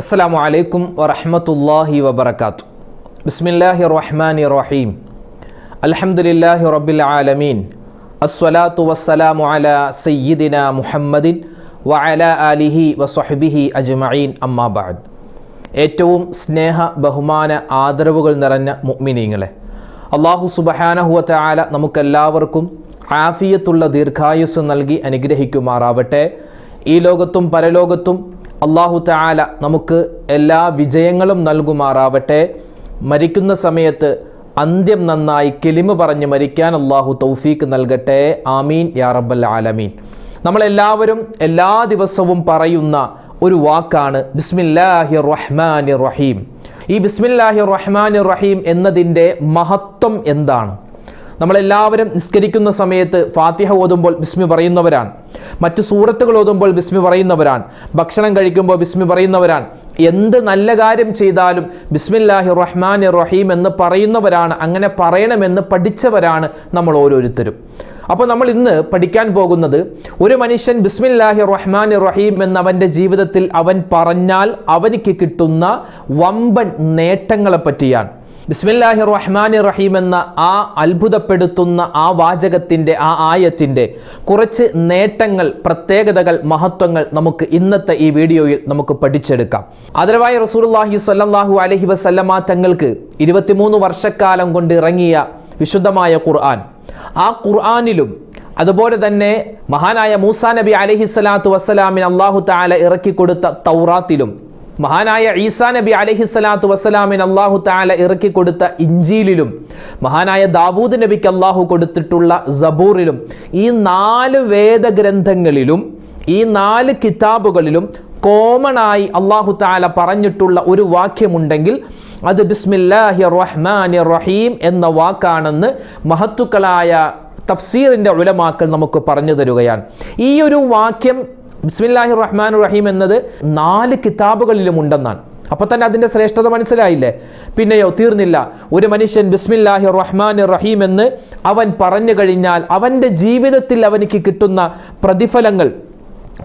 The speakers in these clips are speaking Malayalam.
അസ്സാം അലൈക്കും വറഹമത്തല്ലാഹി വബർക്കാത്തു ബിസ്മില്ലാഹി റഹ്മാൻ റഹീം അലഹമുല്ലാഹി റബ്ബിൽ ആലമീൻ. അസ്വലാത്തു വസ്സലാമു അല സയ്യിദിന മുഹമ്മദിൻ വഅല അലിഹി വസ്വഹബിഹി അജ്മഈൻ അമ്മാബാദ് ഏറ്റവും സ്നേഹ ബഹുമാന ആദരവുകൾ നിറഞ്ഞ മുഅ്മിനീങ്ങളെ. അള്ളാഹു സുബഹാനഹുവ നമുക്കെല്ലാവർക്കും ആഫിയത്തുള്ള ദീർഘായുസ് നൽകി അനുഗ്രഹിക്കുമാറാവട്ടെ. ഈ ലോകത്തും പരലോകത്തും അള്ളാഹു താല നമുക്ക് എല്ലാ വിജയങ്ങളും നൽകുമാറാവട്ടെ. മരിക്കുന്ന സമയത്ത് അന്ത്യം നന്നായി കെലിമ് പറഞ്ഞ് മരിക്കാൻ അള്ളാഹു തൗഫീക്ക് നൽകട്ടെ. ആമീൻ യാ റബ്ബൽ ആലമീൻ. നമ്മളെല്ലാവരും എല്ലാ ദിവസവും പറയുന്ന ഒരു വാക്കാണ് ബിസ്മില്ലാഹി റഹ്മാൻ റഹീം ഈ ബിസ്മില്ലാഹി റഹ്മാൻ റഹീം എന്നതിന്റെ മഹത്വം എന്താണ്? നമ്മളെല്ലാവരും നിസ്കരിക്കുന്ന സമയത്ത് ഫാത്തിഹ ഓതുമ്പോൾ ബിസ്മി പറയുന്നവരാണ്. മറ്റു സൂറത്തുകൾ ഓതുമ്പോൾ ബിസ്മി പറയുന്നവരാണ്. ഭക്ഷണം കഴിക്കുമ്പോൾ ബിസ്മി പറയുന്നവരാണ്. എന്ത് നല്ല കാര്യം ചെയ്താലും ബിസ്മില്ലാഹി റഹ്മാൻ റഹീം എന്ന് പറയുന്നവരാണ് അങ്ങനെ പറയണമെന്ന് പഠിച്ചവരാണ് നമ്മൾ ഓരോരുത്തരും. അപ്പോൾ നമ്മൾ ഇന്ന് പഠിക്കാൻ പോകുന്നത് ഒരു മനുഷ്യൻ ബിസ്മില്ലാഹി റഹ്മാൻ റഹീം എന്ന് അവന്റെ ജീവിതത്തിൽ അവൻ പറഞ്ഞാൽ അവനിക്ക് കിട്ടുന്ന വമ്പൻ നേട്ടങ്ങളെ പറ്റിയാണ്. ബിസ്മില്ലാഹി റഹ്മാൻ റഹീം എന്ന ആ അത്ഭുതപ്പെടുത്തുന്ന ആ വാചകത്തിന്റെ ആ ആയത്തിന്റെ കുറച്ച് നേട്ടങ്ങൾ പ്രത്യേകതകൾ മഹത്വങ്ങൾ നമുക്ക് ഇന്നത്തെ ഈ വീഡിയോയിൽ നമുക്ക് പഠിച്ചെടുക്കാം. അതരവായ റസൂലുള്ളാഹി സല്ലാഹു അലഹി വസല്ലമ തങ്ങൾക്ക് ഇരുപത്തിമൂന്ന് വർഷക്കാലം കൊണ്ട് ഇറങ്ങിയ വിശുദ്ധമായ ഖുർആൻ. ആ ഖുർആാനിലും അതുപോലെ തന്നെ മഹാനായ മൂസാ നബി അലഹി സ്വലാത്തു വസ്സലാമിന് അള്ളാഹു താല ഇറക്കി കൊടുത്ത തൗറാത്തിലും മഹാനായ ഈസാ നബി അലഹി സ്വലാത്തു വസ്സലാമിന് അള്ളാഹു താല ഇറക്കി കൊടുത്ത ഇഞ്ചിയിലും മഹാനായ ദാവൂദ് നബിക്ക് അള്ളാഹു കൊടുത്തിട്ടുള്ള സബൂറിലും ഈ നാല് വേദഗ്രന്ഥങ്ങളിലും ഈ നാല് കിതാബുകളിലും കോമൺ ആയി അള്ളാഹു താല പറഞ്ഞിട്ടുള്ള ഒരു വാക്യമുണ്ടെങ്കിൽ അത് ബിസ്മില്ലാഹി റഹ്മാൻ റഹീം എന്ന വാക്കാണെന്ന് മഹത്തുക്കളായ തഫ്സീറിന്റെ ഉലമാക്കൾ നമുക്ക് പറഞ്ഞു തരുകയാണ്. ഈ ഒരു വാക്യം ബിസ്മില്ലാഹി റഹ്മാൻ റഹീം എന്നത് നാല് കിതാബുകളിലും ഉണ്ടെന്നാണ് അപ്പോൾ തന്നെ അതിന്റെ ശ്രേഷ്ഠത മനസ്സിലായില്ലേ? പിന്നെയോ തീർന്നില്ല. ഒരു മനുഷ്യൻ ബിസ്മില്ലാഹി റഹ്മാൻ റഹീം എന്ന് അവൻ പറഞ്ഞു കഴിഞ്ഞാൽ അവന്റെ ജീവിതത്തിൽ അവനിക്ക് കിട്ടുന്ന പ്രതിഫലങ്ങൾ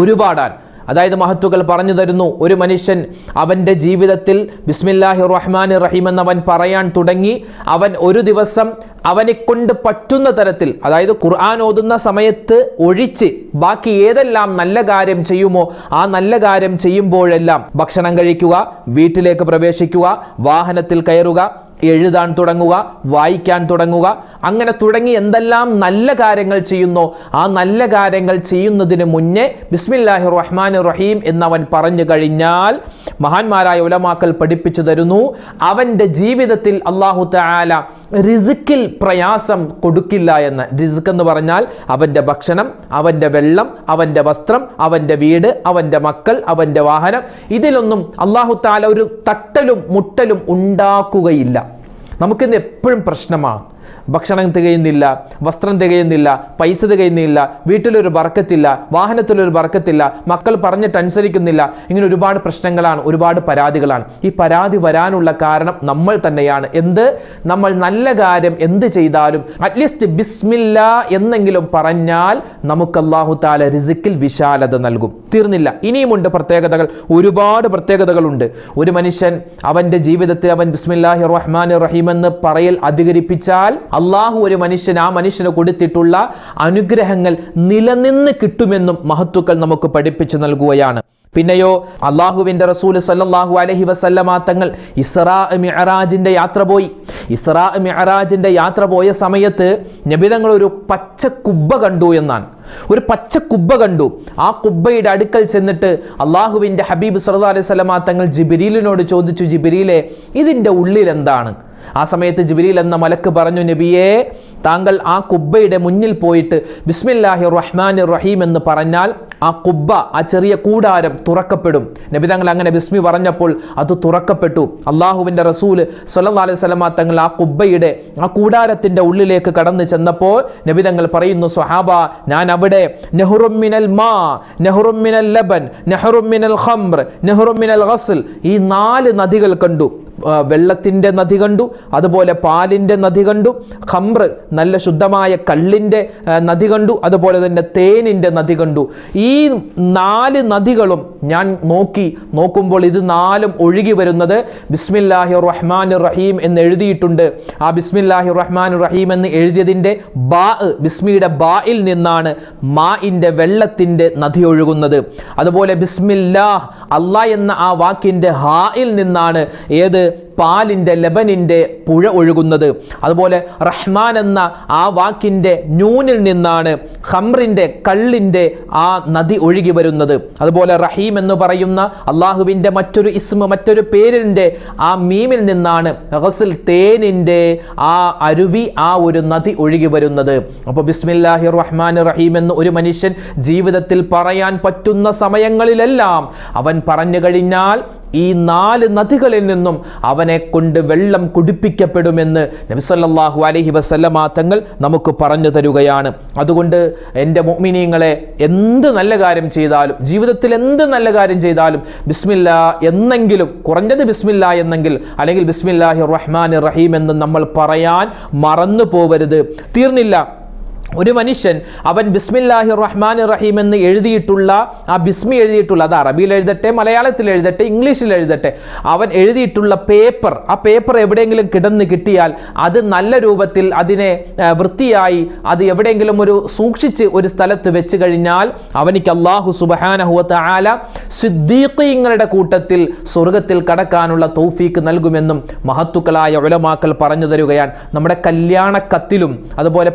ഒരുപാടാണ്. അതായത് മഹത്തുക്കൾ പറഞ്ഞു തരുന്നു. ഒരു മനുഷ്യൻ അവന്റെ ജീവിതത്തിൽ ബിസ്മില്ലാഹി റഹ്മാൻ റഹീം എന്നവൻ പറയാൻ തുടങ്ങി അവൻ ഒരു ദിവസം അവനെ കൊണ്ട് പറ്റുന്ന തരത്തിൽ അതായത് ഖുർആൻ ഓതുന്ന സമയത്ത് ഒഴിച്ച് ബാക്കി ഏതെല്ലാം നല്ല കാര്യം ചെയ്യുമോ ആ നല്ല കാര്യം ചെയ്യുമ്പോഴെല്ലാം ഭക്ഷണം കഴിക്കുക വീട്ടിലേക്ക് പ്രവേശിക്കുക വാഹനത്തിൽ കയറുക എഴുതാൻ തുടങ്ങുക വായിക്കാൻ തുടങ്ങുക. അങ്ങനെ തുടങ്ങി എന്തെല്ലാം നല്ല കാര്യങ്ങൾ ചെയ്യുന്നു ആ നല്ല കാര്യങ്ങൾ ചെയ്യുന്നതിന് മുന്നേ ബിസ്മില്ലാഹി റഹ്മാൻ റഹീം എന്നവൻ പറഞ്ഞു കഴിഞ്ഞാൽ മഹാന്മാരായ ഉലമാക്കൾ പഠിപ്പിച്ചു തരുന്നു അവന്റെ ജീവിതത്തിൽ അള്ളാഹു താല റിസിക്കിൽ പ്രയാസം കൊടുക്കില്ല എന്ന്. റിസിക് എന്ന് പറഞ്ഞാൽ അവന്റെ ഭക്ഷണം അവന്റെ വെള്ളം അവന്റെ വസ്ത്രം അവന്റെ വീട് അവന്റെ മക്കൾ അവന്റെ വാഹനം. ഇതിലൊന്നും അള്ളാഹു താല ഒരു തട്ടലും മുട്ടലും ഉണ്ടാക്കുകയില്ല. നമുക്കിന്ന് എപ്പോഴും പ്രശ്നമാണ് ഭക്ഷണം തികയുന്നില്ല വസ്ത്രം തികയുന്നില്ല പൈസ തികയുന്നില്ല വീട്ടിലൊരു ബർക്കത്തില്ല വാഹനത്തിലൊരു ബർക്കത്തില്ല മക്കൾ പറഞ്ഞിട്ട് അനുസരിക്കുന്നില്ല ഇങ്ങനെ ഒരുപാട് പ്രശ്നങ്ങളാണ് ഒരുപാട് പരാതികളാണ്. ഈ പരാതി വരാനുള്ള കാരണം നമ്മൾ തന്നെയാണ്. എന്ത്? നമ്മൾ നല്ല കാര്യം എന്ത് ചെയ്താലും അറ്റ്ലീസ്റ്റ് ബിസ്മില്ല എന്നെങ്കിലും പറഞ്ഞാൽ നമുക്ക് അള്ളാഹു താല റിസിക്കിൽ വിശാലത നൽകും. തീർന്നില്ല. ഇനിയുമുണ്ട് പ്രത്യേകതകൾ. ഒരുപാട് പ്രത്യേകതകളുണ്ട്. ഒരു മനുഷ്യൻ അവന്റെ ജീവിതത്തിൽ അവൻ ബിസ്മില്ലാഹി റഹ്മാൻ റഹീം എന്ന് പറയൽ അധികരിപ്പിച്ചാൽ അള്ളാഹു ഒരു മനുഷ്യൻ ആ മനുഷ്യന് കൊടുത്തിട്ടുള്ള അനുഗ്രഹങ്ങൾ നിലനിന്ന് കിട്ടുമെന്നും മഹത്തുക്കൾ നമുക്ക് പഠിപ്പിച്ചു നൽകുകയാണ്. പിന്നെയോ അള്ളാഹുവിന്റെ റസൂൽ സല്ലാഹു അലഹി വസല്ലമ തങ്ങൾ ഇസ്രാ മിഅറാജിന്റെ യാത്ര പോയി. ഇസ്രാ മിഅറാജിന്റെ യാത്ര പോയ സമയത്ത് നബിതങ്ങൾ ഒരു പച്ച കുബ്ബ കണ്ടു എന്നാണ്. ഒരു പച്ച കുബ്ബ കണ്ടു. ആ കുബ്ബയുടെ അടുക്കൽ ചെന്നിട്ട് അള്ളാഹുവിന്റെ ഹബീബ് സല്ലാ അലൈഹി സ്വലമാ തങ്ങൾ ജിബിരീലിനോട് ചോദിച്ചു ജിബിരിയിലെ ഇതിന്റെ ഉള്ളിൽ എന്താണ്? ആ സമയത്ത് ജിബിരിൽ എന്ന മലക്ക് പറഞ്ഞു നബിയെ താങ്കൾ ആ കുബ്ബയുടെ മുന്നിൽ പോയിട്ട് ബിസ്മില്ലാഹി റഹ്മാൻ റഹീം എന്ന് പറഞ്ഞാൽ ആ കുബ്ബ ആ ചെറിയ കൂടാരം തുറക്കപ്പെടും. നബി തങ്ങൾ അങ്ങനെ ബിസ്മി പറഞ്ഞപ്പോൾ അത് തുറക്കപ്പെട്ടു. അള്ളാഹുവിന്റെ റസൂൽ സല്ലാ അലൈഹി സ്വലമ തങ്ങൾ ആ കുബ്ബയുടെ ആ കൂടാരത്തിന്റെ ഉള്ളിലേക്ക് കടന്നു ചെന്നപ്പോൾ നബി തങ്ങൾ പറയുന്നു സ്വഹാബ ഞാൻ അവിടെ നെഹ്റുമിനൽ മാ നെഹ്റുമിനൽ ലബൻ നെഹ്റുമിനൽ ഖംർ നെഹ്റുമിനൽ ഗസ്ൽ ഈ നാല് നദികൾ കണ്ടു. വെള്ളത്തിന്റെ നദി കണ്ടു അതുപോലെ പാലിന്റെ നദി കണ്ടു ഖംറ് നല്ല ശുദ്ധമായ കള്ളിന്റെ നദി കണ്ടു അതുപോലെ തന്നെ തേനിന്റെ നദി കണ്ടു. ഈ നാല് നദികളും ഞാൻ നോക്കി നോക്കുമ്പോൾ ഇത് നാലും ഒഴുകി വരുന്നത് ബിസ്മില്ലാഹി റഹ്മാൻ റഹീം എന്ന് എഴുതിയിട്ടുണ്ട്. ആ ബിസ്മില്ലാഹി റഹ്മാൻ റഹീം എന്ന് എഴുതിയതിന്റെ ബാ ബിസ്മിയുടെ ബായിൽ നിന്നാണ് മാഇന്റെ വെള്ളത്തിന്റെ നദി ഒഴുകുന്നത്. അതുപോലെ ബിസ്മില്ലാഹ് അള്ളാഹ് എന്ന ആ വാക്കിന്റെ ഹായിൽ നിന്നാണ് ഏത്? പാലിന്റെ ലബനിന്റെ പുഴ ഒഴുകുന്നത്. അതുപോലെ റഹ്മാൻ എന്ന ആ വാക്കിന്റെ ന്യൂനിൽ നിന്നാണ് ഹംറിന്റെ കള്ളിന്റെ ആ നദി ഒഴുകി വരുന്നത്. അതുപോലെ റഹീം എന്ന് പറയുന്ന അള്ളാഹുവിന്റെ മറ്റൊരു ഇസ്മ മറ്റൊരു പേരിന്റെ ആ മീമിൽ നിന്നാണ് ഗസിൽ തേനിന്റെ ആ അരുവി ആ ഒരു നദി ഒഴുകി വരുന്നത്. അപ്പോൾ ബിസ്മില്ലാഹി റഹ്മാൻ റഹീം എന്ന് ഒരു മനുഷ്യൻ ജീവിതത്തിൽ പറയാൻ പറ്റുന്ന സമയങ്ങളിലെല്ലാം അവൻ പറഞ്ഞു കഴിഞ്ഞാൽ ഈ നാല് നദികളിൽ നിന്നും അവനെ കൊണ്ട് വെള്ളം കുടിപ്പിക്കപ്പെടുമെന്ന് നബിസല്ലാഹു അലഹി വസല്ലമ തങ്ങൾ നമുക്ക് പറഞ്ഞു തരുകയാണ്. അതുകൊണ്ട് എന്റെ മോമിനിയങ്ങളെ എന്ത് നല്ല കാര്യം ചെയ്താലും ജീവിതത്തിൽ എന്ത് നല്ല കാര്യം ചെയ്താലും ബിസ്മില്ല എന്നെങ്കിലും കുറഞ്ഞത് ബിസ്മില്ല എന്നെങ്കിൽ അല്ലെങ്കിൽ ബിസ്മില്ലാഹി റഹ്മാൻ റഹീം എന്ന് നമ്മൾ പറയാൻ മറന്നു പോവരുത് തീർന്നില്ല. ഒരു മനുഷ്യൻ അവൻ ബിസ്മില്ലാഹി റഹ്മാൻ റഹീം എന്ന് എഴുതിയിട്ടുള്ള ആ ബിസ്മി എഴുതിയിട്ടുള്ള അത് അറബിയിൽ എഴുതട്ടെ മലയാളത്തിൽ എഴുതട്ടെ ഇംഗ്ലീഷിൽ എഴുതട്ടെ അവൻ എഴുതിയിട്ടുള്ള പേപ്പർ ആ പേപ്പർ എവിടെയെങ്കിലും കിടന്ന് കിട്ടിയാൽ അത് നല്ല രൂപത്തിൽ അതിനെ വൃത്തിയായി അത് എവിടെയെങ്കിലും ഒരു സൂക്ഷിച്ച് ഒരു സ്ഥലത്ത് വെച്ച് കഴിഞ്ഞാൽ അവനിക്ക് അള്ളാഹു സുബഹാനഹുവത്ത ആല സിദ്ദീഖീങ്ങളുടെ കൂട്ടത്തിൽ സ്വർഗത്തിൽ കടക്കാനുള്ള തൗഫീക്ക് നൽകുമെന്നും മഹത്തുക്കളായ ഉലമാക്കൾ പറഞ്ഞു തരുകയാണ്. നമ്മുടെ കല്യാണ കത്തിലും അതുപോലെ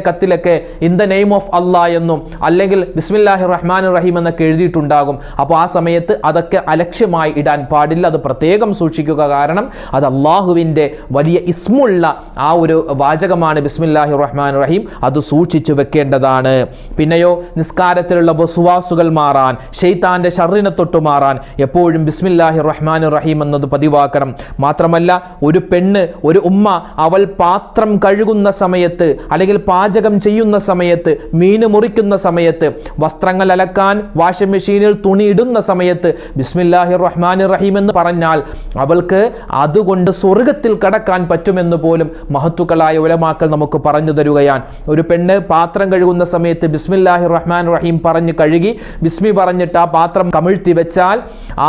പെരതാമസത്തിന്റെ കത്തിലൊക്കെ ഇൻ ദ നെയിം ഓഫ് അള്ളാ എന്നും അല്ലെങ്കിൽ ബിസ്മില്ലാഹി റഹ്മാൻ റഹീം എന്നൊക്കെ എഴുതിയിട്ടുണ്ടാകും. അപ്പോൾ ആ സമയത്ത് അതൊക്കെ അലക്ഷ്യമായി ഇടാൻ പാടില്ല. അത് പ്രത്യേകം സൂക്ഷിക്കുക കാരണം അത് അള്ളാഹുവിന്റെ വലിയ ഇസ്മുള്ള ആ ഒരു വാചകമാണ് ബിസ്മില്ലാഹി റഹ്മാൻ റഹീം അത് സൂക്ഷിച്ചു വെക്കേണ്ടതാണ്. പിന്നെയോ നിസ്കാരത്തിലുള്ള വസുവാസുകൾ മാറാൻ ഷെയ്ത്താന്റെ ഷറിനെ തൊട്ടു മാറാൻ എപ്പോഴും ബിസ്മില്ലാഹി റഹ്മാൻ റഹീം എന്നത് പതിവാക്കണം. മാത്രമല്ല ഒരു പെണ്ണ് ഒരു ഉമ്മ അവൾ പാത്രം കഴുകുന്ന സമയത്ത് അല്ലെങ്കിൽ പാചകം ചെയ്യുന്ന സമയത്ത് മീൻ മുറിക്കുന്ന സമയത്ത് വസ്ത്രങ്ങൾ അലക്കാൻ വാഷിംഗ് മെഷീനിൽ തുണി ഇടുന്ന സമയത്ത് ബിസ്മില്ലാഹി റഹ്മാൻ റഹീം എന്ന് പറഞ്ഞാൽ അവൾക്ക് അതുകൊണ്ട് സ്വർഗത്തിൽ കടക്കാൻ പറ്റുമെന്ന് പോലും മഹത്തുക്കളായ ഉലമാക്കൾ നമുക്ക് പറഞ്ഞു തരുകയാണ്. ഒരു പെണ്ണ് പാത്രം കഴുകുന്ന സമയത്ത് ബിസ്മില്ലാഹി റഹ്മാൻ റഹീം പറഞ്ഞ് കഴുകി ബിസ്മി പറഞ്ഞിട്ട് ആ പാത്രം കമിഴ്ത്തി വെച്ചാൽ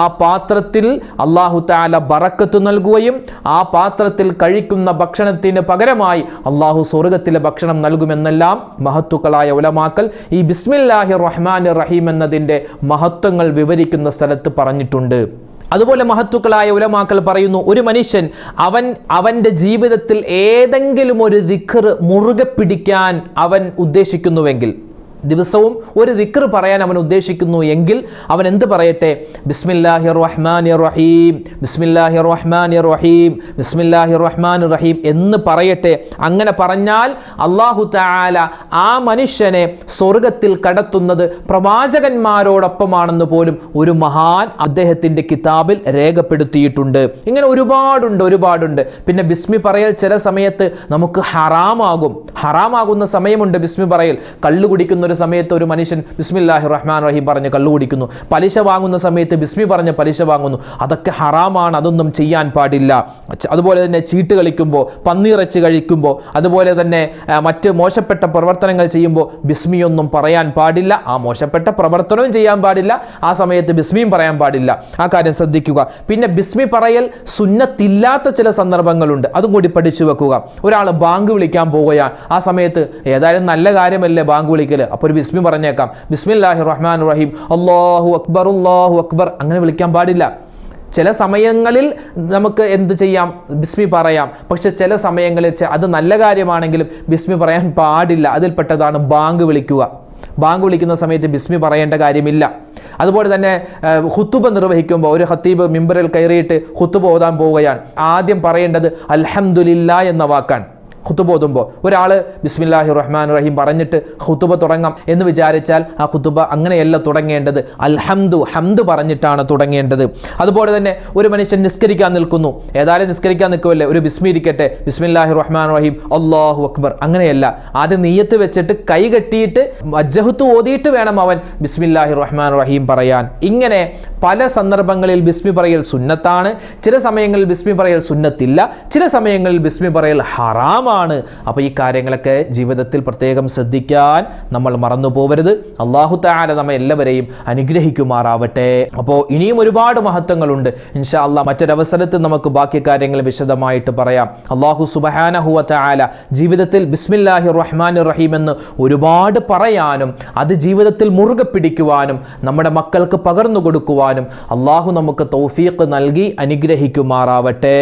ആ പാത്രത്തിൽ അള്ളാഹു താല ബറക്കത്ത് നൽകുകയും ആ പാത്രത്തിൽ കഴിക്കുന്ന ഭക്ഷണത്തിന് പകരമായി അള്ളാഹു സ്വർഗത്തിലെ ഭക്ഷണം നൽകുമെന്നെല്ലാം മഹത്തുക്കളായ ഉലമാക്കൽ ഈ ബിസ്മില്ലാഹി റഹ്മാൻ റഹീം എന്നതിന്റെ മഹത്വങ്ങൾ വിവരിക്കുന്ന സ്ഥലത്ത് പറഞ്ഞിട്ടുണ്ട്. അതുപോലെ മഹത്തുക്കളായ ഉലമാക്കൾ പറയുന്നു ഒരു മനുഷ്യൻ അവൻ അവന്റെ ജീവിതത്തിൽ ഏതെങ്കിലും ഒരു ദിഖർ മുറുകെ പിടിക്കാൻ അവൻ ഉദ്ദേശിക്കുന്നുവെങ്കിൽ ദിവസവും ഒരു ദിക്ർ പറയാൻ അവൻ ഉദ്ദേശിക്കുന്നു എങ്കിൽ അവൻ എന്ത് പറയട്ടെ? ബിസ്മില്ലാഹി റഹ്മാൻ റഹീം ബിസ്മില്ലാഹി റഹ്മാൻ റഹീം ബിസ്മില്ലാഹി റഹ്മാൻ റഹീം എന്ന് പറയട്ടെ. അങ്ങനെ പറഞ്ഞാൽ അള്ളാഹു താല ആ മനുഷ്യനെ സ്വർഗത്തിൽ കടത്തുന്നത് പ്രവാചകന്മാരോടൊപ്പമാണെന്ന് പോലും ഒരു മഹാൻ അദ്ദേഹത്തിന്റെ കിതാബിൽ രേഖപ്പെടുത്തിയിട്ടുണ്ട്. ഇങ്ങനെ ഒരുപാടുണ്ട് ഒരുപാടുണ്ട്. പിന്നെ ബിസ്മി പറയൽ ചില സമയത്ത് നമുക്ക് ഹറാമാകും. ഹറാമാകുന്ന സമയമുണ്ട് ബിസ്മി പറയൽ. കള്ളു കുടിക്കുന്ന ഒരു സമയത്ത് ഒരു മനുഷ്യൻ ബിസ്മില്ലാഹി റഹ്മാൻ റഹീം പറഞ്ഞ് കള്ളു കുടിക്കുന്നു പലിശ വാങ്ങുന്ന സമയത്ത് ബിസ്മി പറഞ്ഞ് പലിശ വാങ്ങുന്നു. അതൊക്കെ ഹറാമാണ് അതൊന്നും ചെയ്യാൻ പാടില്ല. അതുപോലെ തന്നെ ചീട്ട് കളിക്കുമ്പോൾ പന്നിയിറച്ചി കഴിക്കുമ്പോൾ അതുപോലെ തന്നെ മറ്റ് മോശപ്പെട്ട പ്രവർത്തനങ്ങൾ ചെയ്യുമ്പോൾ ബിസ്മിയൊന്നും പറയാൻ പാടില്ല. ആ മോശപ്പെട്ട പ്രവർത്തനവും ചെയ്യാൻ പാടില്ല. ആ സമയത്ത് ബിസ്മിയും പറയാൻ പാടില്ല. ആ കാര്യം ശ്രദ്ധിക്കുക. പിന്നെ ബിസ്മി പറയൽ സുന്നത്തില്ലാത്ത ചില സന്ദർഭങ്ങളുണ്ട്. അതും കൂടി പഠിച്ചു വെക്കുക. ഒരാൾ ബാങ്ക് വിളിക്കാൻ പോവുകയാണ്. ആ സമയത്ത് ഏതായാലും നല്ല കാര്യമല്ലേ ബാങ്ക് വിളിക്കൽ അപ്പോൾ ഒരു ബിസ്മി പറഞ്ഞേക്കാം. ബിസ്മില്ലാഹി റഹ്മാൻ റഹീം അള്ളാഹു അക്ബർ അള്ളാഹു അക്ബർ. അങ്ങനെ വിളിക്കാൻ പാടില്ല. ചില സമയങ്ങളിൽ നമുക്ക് എന്ത് ചെയ്യാം? ബിസ്മി പറയാം. പക്ഷെ ചില സമയങ്ങളിൽ അത് നല്ല കാര്യമാണെങ്കിലും ബിസ്മി പറയാൻ പാടില്ല. അതിൽപ്പെട്ടതാണ് ബാങ്ക് വിളിക്കുക. ബാങ്ക് വിളിക്കുന്ന സമയത്ത് ബിസ്മി പറയേണ്ട കാര്യമില്ല. അതുപോലെ തന്നെ ഹുത്തുബ നിർവഹിക്കുമ്പോൾ ഒരു ഹത്തീബ് മിമ്പറിൽ കയറിയിട്ട് ഹുത്തുബ ഓതാൻ പോവുകയാണ്. ആദ്യം പറയേണ്ടത് അൽഹംദുലില്ല എന്ന വാക്കാണ്. ഖുത്തുബ ഓതുമ്പോൾ ഒരാൾ ബിസ്മില്ലാഹി റഹ്മാൻ റഹീം പറഞ്ഞിട്ട് ഖുത്തുബ തുടങ്ങാം എന്ന് വിചാരിച്ചാൽ ആ ഖുത്തുബ അങ്ങനെയല്ല തുടങ്ങേണ്ടത്. അൽഹംദു ഹംദ് പറഞ്ഞിട്ടാണ് തുടങ്ങേണ്ടത്. അതുപോലെ തന്നെ ഒരു മനുഷ്യൻ നിസ്കരിക്കാൻ നിൽക്കുന്നു. ഏതായാലും നിസ്കരിക്കാൻ നിൽക്കുമല്ലേ ഒരു ബിസ്മി ഇരിക്കട്ടെ. ബിസ്മില്ലാഹി റഹ്മാൻ റഹീം അള്ളാഹു അക്ബർ. അങ്ങനെയല്ല. ആദ്യം നീയത്ത് വെച്ചിട്ട് കൈ കെട്ടിയിട്ട് വജ്ജഹത്ത് ഓതിയിട്ട് വേണം അവൻ ബിസ്മില്ലാഹി റഹ്മാൻ റഹീം പറയാൻ. ഇങ്ങനെ പല സന്ദർഭങ്ങളിൽ ബിസ്മി പറയൽ സുന്നത്താണ്. ചില സമയങ്ങളിൽ ബിസ്മി പറയൽ സുന്നത്തില്ല. ചില സമയങ്ങളിൽ ബിസ്മി പറയൽ ഹറാമാണ്. അപ്പോൾ ഈ കാര്യങ്ങളൊക്കെ ജീവിതത്തിൽ പ്രത്യേകം ശ്രദ്ധിക്കാൻ നമ്മൾ മറന്നു പോകരുത് അള്ളാഹു താര നമ്മെ എല്ലാവരെയും അനുഗ്രഹിക്കുമാറാവട്ടെ. അപ്പോൾ ഇനിയും ഒരുപാട് മഹത്വങ്ങളുണ്ട്. ഇൻഷാ അള്ളാഹ് മറ്റൊരവസരത്തിൽ നമുക്ക് ബാക്കി കാര്യങ്ങൾ വിശദമായിട്ട് പറയാം. അള്ളാഹു സുബഹാനഹുവ താല ജീവിതത്തിൽ ബിസ്മില്ലാഹി റഹ്മാൻ റഹീം എന്ന് ഒരുപാട് പറയാനും അത് ജീവിതത്തിൽ മുറുകെ പിടിക്കുവാനും നമ്മുടെ മക്കൾക്ക് പകർന്നു കൊടുക്കുവാനും അള്ളാഹു നമുക്ക് തൗഫീഖ് നൽകി അനുഗ്രഹിക്കുമാറാവട്ടെ.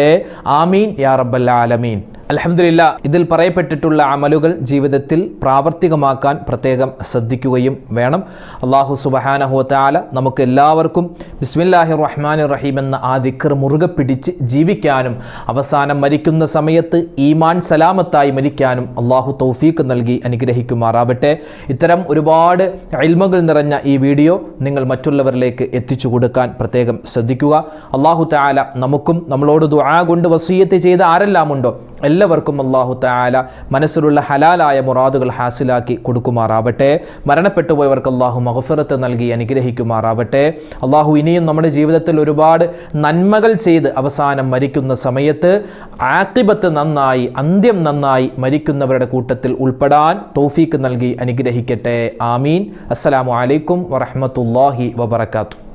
ആമീൻ. യാ റബ്ബൽ ആലമീൻ. അലഹമില്ല ഇതിൽ പറയപ്പെട്ടിട്ടുള്ള അമലുകൾ ജീവിതത്തിൽ പ്രാവർത്തികമാക്കാൻ പ്രത്യേകം ശ്രദ്ധിക്കുകയും വേണം. അള്ളാഹു സുബഹാനഹുത്താല നമുക്ക് എല്ലാവർക്കും ബിസ്മില്ലാഹി റഹ്മാൻ റഹീം എന്ന ആ ദിക്കർ മുറുകെ പിടിച്ച് ജീവിക്കാനും അവസാനം മരിക്കുന്ന സമയത്ത് ഈമാൻ സലാമത്തായി മരിക്കാനും അള്ളാഹു തൗഫീക്ക് നൽകി അനുഗ്രഹിക്കുമാറാവട്ടെ. ഇത്തരം ഒരുപാട് അൽമകൾ നിറഞ്ഞ ഈ വീഡിയോ നിങ്ങൾ മറ്റുള്ളവരിലേക്ക് എത്തിച്ചു കൊടുക്കാൻ പ്രത്യേകം ശ്രദ്ധിക്കുക. അള്ളാഹു താല നമുക്കും നമ്മളോട് ദുആ കൊണ്ട് വസീയത്ത് ചെയ്ത ആരെല്ലാം ഉണ്ടോ എല്ലാവർക്കും അള്ളാഹു താല മനസ്സിലുള്ള ഹലാലായ മുറാദുകൾ ഹാസിലാക്കി കൊടുക്കുമാറാവട്ടെ. മരണപ്പെട്ടു പോയവർക്ക് അള്ളാഹു മഹഫിറത്ത് നൽകി അനുഗ്രഹിക്കുമാറാവട്ടെ. അള്ളാഹു ഇനിയും നമ്മുടെ ജീവിതത്തിൽ ഒരുപാട് നന്മകൾ ചെയ്ത് അവസാനം മരിക്കുന്ന സമയത്ത് ആത്തിബത്ത് നന്നായി അന്ത്യം നന്നായി മരിക്കുന്നവരുടെ കൂട്ടത്തിൽ ഉൾപ്പെടാൻ തൗഫീക്ക് നൽകി അനുഗ്രഹിക്കട്ടെ. ആമീൻ. അസ്സലാമു അലൈക്കും വറഹമത്തല്ലാഹി വബർക്കാത്തു